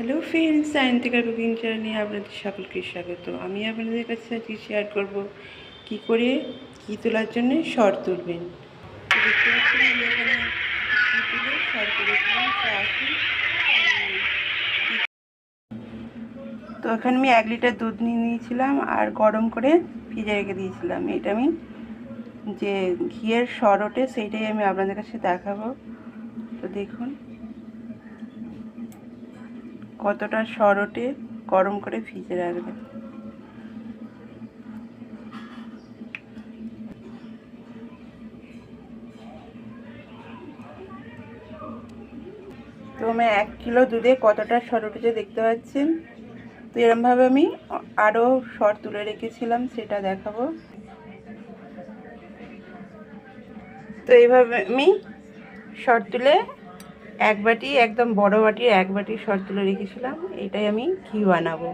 Hello friends Sayantika cooking চ্যানেলে আপনাদের সকলকে স্বাগত। আমি আপনাদের কাছে আজকে শেয়ার করব কি করে, কি তোলার জন্য শর্ট তুলবেন। দেখতে আমি এখানে তো এখানে আমি এক লিটার দুধ নিয়ে নিয়েছিলাম আর গরম করে ফ্রিজে রেখে দিয়েছিলাম। এটা আমি যে ঘিয়ের সর ওঠে সেইটাই আমি আপনাদের কাছে দেখাবো। তো দেখুন। কতটা সরটে গরম করে ফ্রিজে রাখবে। তো আমি এক কিলো দুধে কতটা সর উঠেছে দেখতে পাচ্ছেন, তো এরমভাবে আমি আরও সর তুলে রেখেছিলাম, সেটা দেখাবো। তো এইভাবে আমি সর তুলে এক বাটি একদম বড় বাটির এক বাটি সর তুলে রেখেছিলাম এটাই আমি ঘি বানাবো।